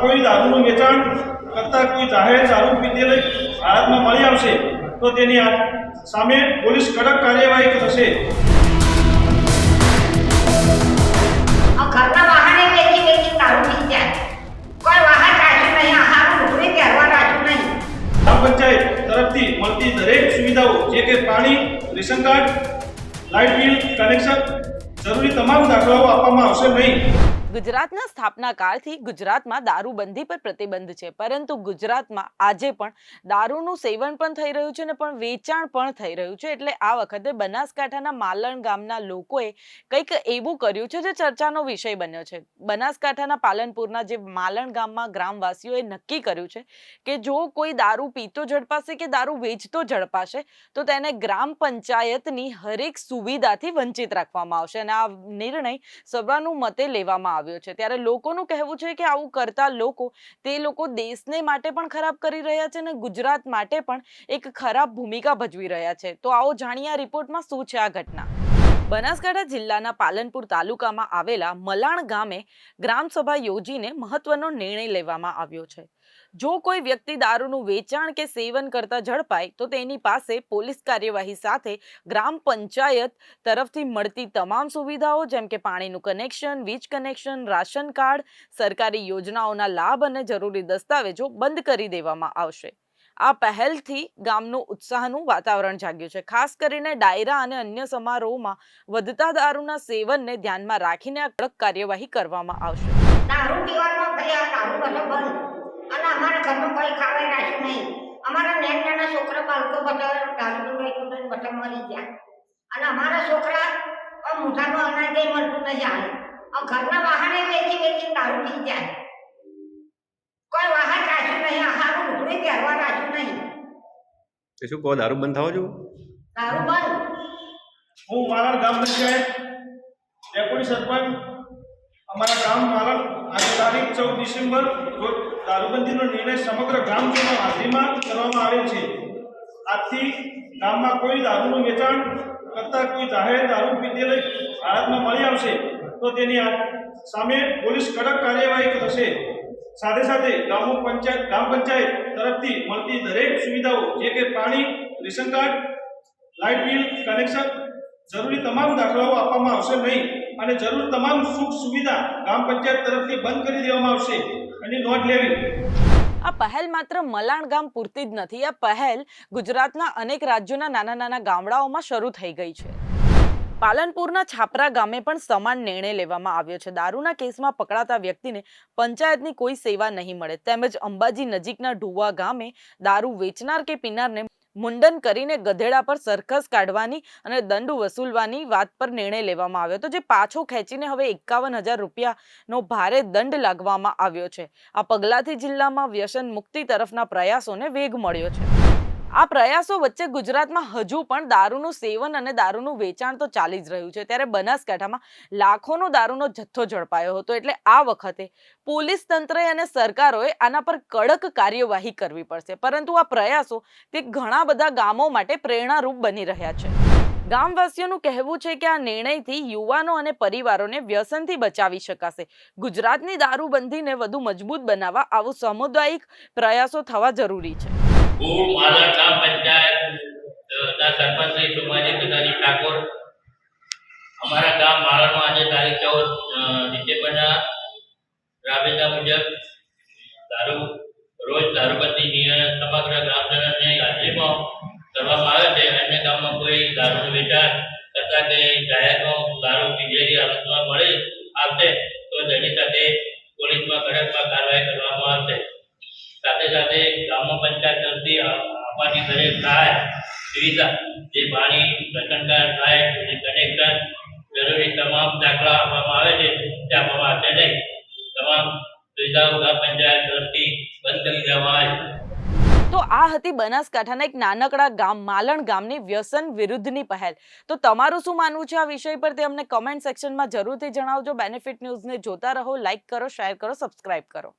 દારૂનું વેચાણ કરતા કોઈ જાહેર દારૂ પીધેલ હાલતમાં મળી આવશે તો તેની સામે પોલીસ કડક કાર્યવાહી થશે આ ઘરના વાહને વેચી વેચી દારૂ પી જાય કોઈ વાહન રાખ્યું નહીં આ હારું પહેરવા રાખ્યું નહીં. ગ્રામ પંચાયત તરફથી મળતી દરેક સુવિધાઓ જે કે પાણી ration card light bill connection જરૂરી તમામ દાખલાઓ આપવામાં આવશે નહીં. ગુજરાતના સ્થાપના કાળથી ગુજરાતમાં દારૂબંધી પર પ્રતિબંધ છે. પરંતુ ગુજરાતમાં આજે પણ દારૂનું સેવન પણ થઈ રહ્યું છે ને પણ વેચાણ પણ થઈ રહ્યું છે. એટલે આ વખતે બનાસકાંઠાના માલણ ગામના લોકોએ કંઈક એવું કર્યું છે જે ચર્ચાનો વિષય બન્યો છે. બનાસકાંઠાના પાલનપુરના જે માલણ ગામમાં ગ્રામવાસીઓએ નક્કી કર્યું છે કે જો કોઈ દારૂ પીતો ઝડપાશે કે દારૂ વેચતો ઝડપાશે, તો તેને ગ્રામ પંચાયતની હરેક સુવિધાથી વંચિત રાખવામાં આવશે. અને આ નિર્ણય સર્વાનુમતે લેવામાં આવ્યો છે. ત્યારે લોકોનું કહેવું છે કે આવું કરતા લોકો તે લોકો દેશને માટે પણ ખરાબ કરી રહ્યા છે અને ગુજરાત માટે પણ એક ખરાબ ભૂમિકા ભજવી રહ્યા છે. તો આવો જાણીએ આ રિપોર્ટમાં શું છે આ ઘટના. બનાસકાંઠા જિલ્લાના પાલનપુર તાલુકામાં આવેલા મલાણ ગામે ગ્રામસભા યોજીને મહત્વનો નિર્ણય લેવામાં આવ્યો છે. જો કોઈ વ્યક્તિ દારૂનું વેચાણ કે સેવન કરતા ઝડપાય, તો તેની પાસે પોલીસ કાર્યવાહી સાથે ગ્રામ પંચાયત તરફથી મળતી તમામ સુવિધાઓ, જેમ કે પાણીનું કનેક્શન, વીજ કનેક્શન, રાશન કાર્ડ, સરકારી યોજનાઓના લાભ અને જરૂરી દસ્તાવેજો બંધ કરી દેવામાં આવશે. આ પહેલથી ગામનું ઉત્સાહનું વાતાવરણ જાગ્યું છે. ખાસ કરીને ડાયરા અને અન્ય સમારોહમાં વધતા દારૂના સેવનને ધ્યાનમાં રાખીને આ કડક કાર્યવાહી કરવામાં આવશે. દારૂ પીવાનો દારૂ બંધ. અને અમારા ઘરમાં કોઈ ખાવા રાખ્યું નહીં. અમારા નાના નાના છોકરા બાળકો બધા દારૂ નહીં બધા મરી ગયા. અને અમારા છોકરા મોઢામાં અનાજ મળતું નહીં હાલે આ ઘરના વાહને વેચી વેચી દારૂ પી જાય. કોઈ વાહન રાખ્યું નહીં આ હારું ઢોળી પહેરવા રાખ્યું નહીં. એ શું કહો દારૂ બંધ થવો જો દારૂ બંધ. હું મારા ગામ પંચાયત ડેપ્યુટી સરપંચ અમારા ગામ માલણ આજે તારીખ ચૌદ ડિસેમ્બર રોજ દારૂબંધીનો નિર્ણય સમગ્ર ગ્રામજનો હાજરીમાં કરવામાં આવેલ છે. આજથી ગામમાં કોઈ દારૂનું વેચાણ કરતા કોઈ જાહેર દારૂ પીધેલ હાલતમાં મળી આવશે, તો તેની સામે પોલીસ કડક કાર્યવાહી થશે સાથે સાથે ગામો પંચાયત ગ્રામ પંચાયત તરફથી મળતી દરેક સુવિધાઓ, જે કે પાણી, ration card, light bill, connection જરૂરી તમામ દાખલાઓ આપવામાં આવશે નહીં. અને જરૂર તમામ સુખ સુવિધા ગ્રામ પંચાયત તરફથી બંધ કરી દેવામાં આવશે. અને નોંધ લેવી. આ પહેલ માત્ર મલાણ ગામ પૂરતી જ નથી. આ પહેલ ગુજરાતના અનેક રાજ્યોના નાના નાના ગામડાઓમાં શરૂ થઈ ગઈ છે. પાલનપુરના છાપરા ગામે પણ સમાન નિર્ણય લેવામાં આવ્યો છે. દારૂના કેસમાં પકડાતા વ્યક્તિને પંચાયતની કોઈ સેવા નહીં મળે. તેમજ અંબાજી નજીકના ઢુવા ગામે દારૂ વેચનાર કે પીનારને મુંડન કરીને ગધેડા પર સરઘસ કાઢવાની અને દંડ વસૂલવાની વાત પર નિર્ણય લેવામાં આવ્યો. હતો જે પાછો ખેંચીને હવે એકાવન હજાર રૂપિયાનો ભારે દંડ લાગવામાં આવ્યો છે. આ પગલાથી જિલ્લામાં વ્યસન મુક્તિ તરફના પ્રયાસોને વેગ મળ્યો છે. આ પ્રયાસો વચ્ચે ગુજરાતમાં હજુ પણ દારૂનું સેવન અને દારૂનું વેચાણ તો ચાલી જ રહ્યું છે. ત્યારે બનાસકાંઠામાં લાખોનો દારૂનો જથ્થો ઝડપાયો હતો એટલે આ વખતે પોલીસ તંત્રએ અને સરકારોએ આના પર કડક કાર્યવાહી કરવી પડશે. પરંતુ આ પ્રયાસો તે ઘણા બધા ગામો માટે પ્રેરણારૂપ બની રહ્યા છે. ગામવાસીઓનું કહેવું છે કે આ નિર્ણયથી યુવાનો અને પરિવારોને વ્યસનથી બચાવી શકાશે. ગુજરાતની દારૂબંધીને વધુ મજબૂત બનાવવા આવું સામુદાયિક પ્રયાસો થવા જરૂરી છે. હું મારા ગ્રામ પંચાયત અ, ના સરપંચ શ્રી સોમાજી પિતાજી ઠાકોર. અમારા ગામ માળામાં આજે તારીખ ચૌદ ડિસેમ્બરના રાબેતા મુજબ દારૂ રોજ દારૂબંધી નિયમ સમગ્ર ગ્રામજનોની હાજરીમાં કરવામાં આવે છે. અન્ય ગામમાં કોઈ દારૂનું વેચાણ તથા કે આપવાની દરેક સહાય સુવિધા જે પાણી રેશન થાય લાઇટ કનેક્શન જરૂરી તમામ દાખલા આપવામાં આવે છે, તે આપવામાં આવશે નહીં. તમામ સુવિધાઓ પંચાયત તરફથી બંધ કરી દેવામાં તો આ હતી બનાસકાંઠાના એક નાનકડા ગામ, માલણ ગામની વ્યસન વિરુદ્ધની પહેલ. તો તમારું શું માનવું છે આ વિષય પર તે અમને કમેન્ટ સેક્શનમાં જરૂરથી જણાવજો. બેનિફિટ ન્યૂઝને જોતા રહો લાઇક કરો શેર કરો સબસ્ક્રાઇબ કરો.